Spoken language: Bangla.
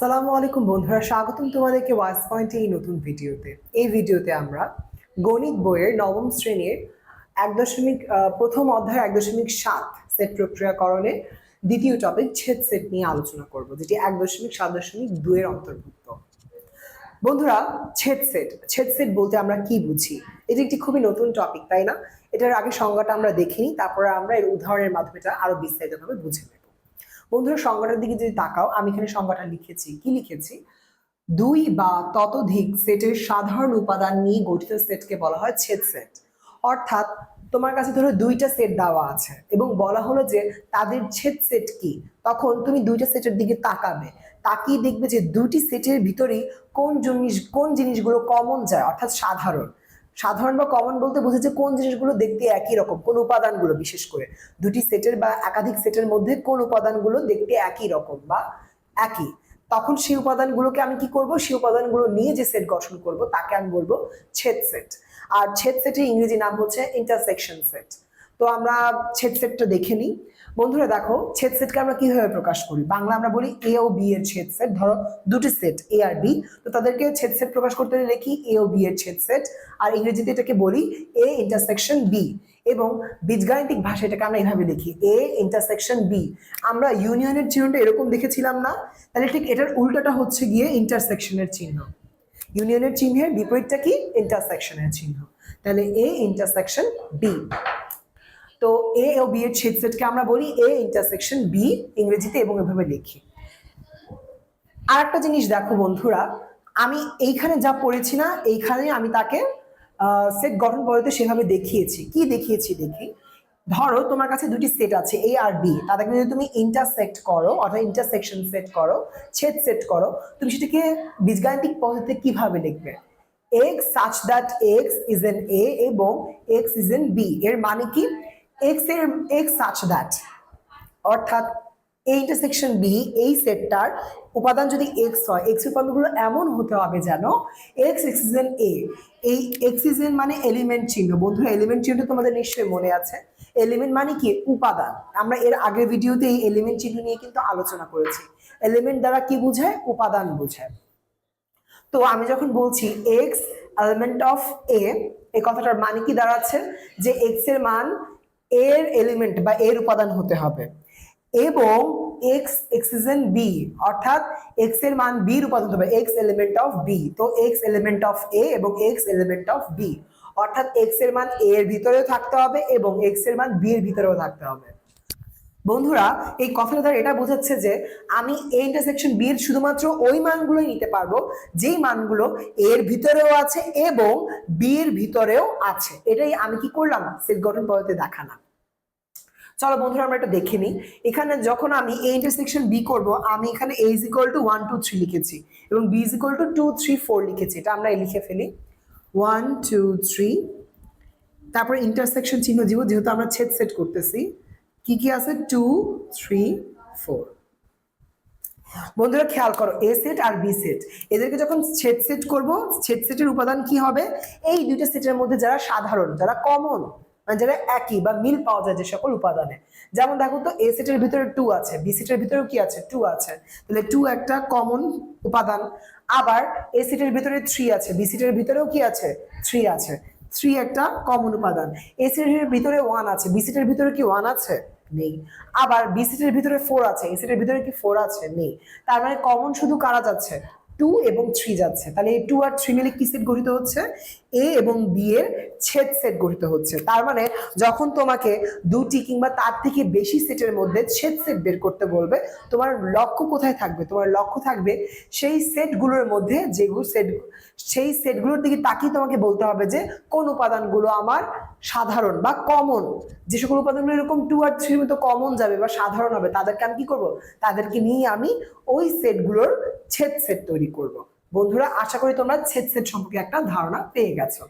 সালামু আলাইকুম বন্ধুরা, স্বাগতম তোমাদেরকে ওয়াইস পয়েন্টে এই নতুন ভিডিওতে। এই ভিডিওতে আমরা গণিত বইয়ের নবম শ্রেণির এক দশমিক প্রথম অধ্যায় এক দশমিক সাত সেট প্রক্রিয়াকরণে দ্বিতীয় টপিক ছেদ সেট নিয়ে আলোচনা করব, যেটি এক দশমিক সাত দশমিক দুয়ের অন্তর্ভুক্ত। বন্ধুরা, ছেদ সেট ছেদ সেট বলতে আমরা কি বুঝি? এটি একটি খুবই নতুন টপিক তাই না? এটার আগে সংজ্ঞাটা আমরা দেখিনি, তারপরে আমরা এর উদাহরণের মাধ্যমে এটা আরও বিস্তারিতভাবে বুঝে নেব। বন্ধুরা, সংজ্ঞাটার দিকে যদি তাকাও, আমি এখানে সংজ্ঞাটা লিখেছি। কি লিখেছি? দুই বা ততোধিক সেটের সাধারণ উপাদান নিয়ে গঠিত সেটকে বলা হয় ছেদ সেট অর্থাৎ তোমার কাছে ধরো দুইটা সেট দেওয়া আছে এবং বলা হলো যে তাদের ছেদ সেট কি? তখন তুমি দুইটা সেটের দিকে তাকাবে। তাকিয়ে দেখবে যে দুটি সেটের ভিতরেই কোন জিনিস, কোন জিনিসগুলো কমন যায়, অর্থাৎ সাধারণ। সাধারণ বা কমন বলতে বুঝেছে কোন জিনিসগুলো দেখতে একই রকম, কোন উপাদানগুলো বিশেষ করে। দুটি সেটের বা একাধিক সেটের মধ্যে কোন উপাদানগুলো দেখতে একই রকম বা একই। তখন সেই উপাদানগুলোকে আমি কি করব? সেই উপাদানগুলো নিয়ে যে সেট গঠন করব, তাকে আমি বলব ছেদ সেট আর ছেদ সেটের ইংরেজি নাম হচ্ছে ইন্টারসেকশন সেট তো আমরা ছেদ সেটটা দেখে নিই। বন্ধুরা দেখো, ছেদ সেটকে আমরা কীভাবে প্রকাশ করি? বাংলা আমরা বলি এ ও বি এর ছেদ সেট। ধরো দুটি সেট এ আর বি তো তাদেরকে ছেদ সেট প্রকাশ করতে হলে লিখি এ ও বি এর ছেদ সেট। আর ইংরেজিতে এটাকে বলি এ ইন্টারসেকশন বি এবং বীজগাণিতিক ভাষায় এটাকে আমরা এভাবে লিখি এ ইন্টারসেকশন বি আমরা ইউনিয়নের চিহ্নটা এরকম দেখেছিলাম না। তাহলে ঠিক এটার উল্টাটা হচ্ছে গিয়ে ইন্টারসেকশনের চিহ্ন। ইউনিয়নের চিহ্নের বিপরীতটা কি? ইন্টারসেকশনের চিহ্ন। তাহলে এ ইন্টারসেকশন বি তো এ ও বি এর ছেদ সেটকে আমরা বলি এ ইন্টারসেকশন বি ইংরেজিতে এবং এভাবে লিখি। আর একটা জিনিস দেখো বন্ধুরা, আমি এইখানে যা পড়েছি না, এইখানে আমি তাকে সেট গঠন পদ্ধতি সেভাবে দেখিয়েছি। কি দেখিয়েছি দেখি? ধরো তোমার কাছে দুটি সেট আছে এ আর বি তাদেরকে যদি তুমি ইন্টারসেক্ট করো, অর্থাৎ ইন্টারসেকশন সেট করো, ছেদ সেট করো, তুমি সেটাকে বীজগাণিতিক পদ্ধতিতে কীভাবে লিখবে? X such that x is in A এবং এক্স ইজ এন বি এর মানে কি? এক্সের এক্স সাচ দ্যাট অর্থাৎ এই ইন্টারসেকশন বি এই সেটটার উপাদান যদি এক্স হয় এক্স উপাদানগুলো এমন হতে হবে যেন এক্স এক্সিজেন এ এই এক্সিজেন মানে এলিমেন্ট চিহ্ন। বন্ধুরা এলিমেন্ট চিহ্ন তোমাদের নিশ্চয়ই মনে আছে। এলিমেন্ট মানে কি? উপাদান। আমরা এর আগের ভিডিওতে এই এলিমেন্ট চিহ্ন নিয়ে কিন্তু আলোচনা করেছি। এলিমেন্ট দ্বারা কি বোঝায় উপাদান বোঝায় তো আমি যখন বলছি এক্স এলিমেন্ট অফ এ এই কথাটার মানে কি দাঁড়াচ্ছে? যে এক্সের মান এর এলিমেন্ট বা এর উপাদান হতে হবে। এবং এক্স এক্সিজেন বি অর্থাৎ এক্সের মান বি উপাদান হবে। এক্স এলিমেন্ট অফ বি তো এক্স এলিমেন্ট অফ এ এবং এক্স এলিমেন্ট অফ বি অর্থাৎ এক্সের মান এ এর ভিতরেও থাকতে হবে এবং এক্সের মান বি এর ভিতরেও থাকতে হবে। বন্ধুরা, এই কথাটা দ্বারা এটা বোঝাচ্ছে যে আমি এ ইন্টারসেকশন বি এর শুধুমাত্র ওই মানগুলোই নিতে পারব, যেই মানগুলো এর ভিতরেও আছে এবং বি এর ভিতরেও আছে। এটাই আমি কি করলাম? সেট গঠন পদ্ধতি দেখালাম। চলো বন্ধুরা, আমরা এটা দেখে নিই। এখানে যখন আমি এ ইন্টারসেকশন বি করব, আমি এখানে A is equal to one two three লিখেছি এবং B is equal to two three four লিখেছি। এটা আমরা লিখে ফেলি। ওয়ান টু থ্রি তারপরে ইন্টারসেকশন চিহ্ন দিব, যেহেতু আমরা ছেদ সেট করতেছি। কি কি আছে? টু থ্রি ফোর বন্ধুরা, খেয়াল করো এ সেট আর বি সেট এদেরকে যখন ছেদ সেট করব ছেদ সেটের উপাদান কি হবে? এই দুইটা সেটের মধ্যে যারা সাধারণ, যারা কমন মানে যারা একই বা মিল পাওয়া যায় যে সকল উপাদানে। যেমন দেখো তো এ সেটের ভিতরে টু আছে বি সেটের ভিতরেও কি আছে? টু আছে। তাহলে টু একটা কমন উপাদান। আবার এ সেটের ভিতরে থ্রি আছে বি সেটের ভিতরেও কি আছে? থ্রি আছে। থ্রি একটা কমন উপাদান। এ সেটের ভিতরে ওয়ান আছে। বি সেটের ভিতরে কি ওয়ান আছে? নেই। আবার বি সেটের ভিতরে ফোর আছে। এ সেটের ভিতরে কি ফোর আছে? নেই। তার মানে কমন শুধু কারা যাচ্ছে? টু এবং থ্রি যাচ্ছে। তাহলে এই টু আর থ্রি মিলে কি সেট গঠিত হচ্ছে? এ এবং বি এর ছেদ সেট গঠিত হচ্ছে। তার মানে যখন তোমাকে দুটি কিংবা তার থেকে বেশি সেটের মধ্যে ছেদ সেট বের করতে বলবে, তোমার লক্ষ্য কোথায় থাকবে? তোমার লক্ষ্য থাকবে সেই সেটগুলোর মধ্যে যেগুলো সেট সেই সেটগুলোর দিকে তাকিয়ে তোমাকে বলতে হবে যে কোন উপাদানগুলো আমার সাধারণ বা কমন যে সকল উপাদানগুলো এরকম টু আর থ্রির মতো কমন যাবে বা সাধারণ হবে, তাদেরকে আমি কি করব? তাদেরকে নিয়ে আমি ওই সেটগুলোর ছেদ সেট তৈরি করব। বন্ধুরা, আশা করি তোমরা ছেদ সেট সম্পর্কে একটা ধারণা পেয়ে গেছো।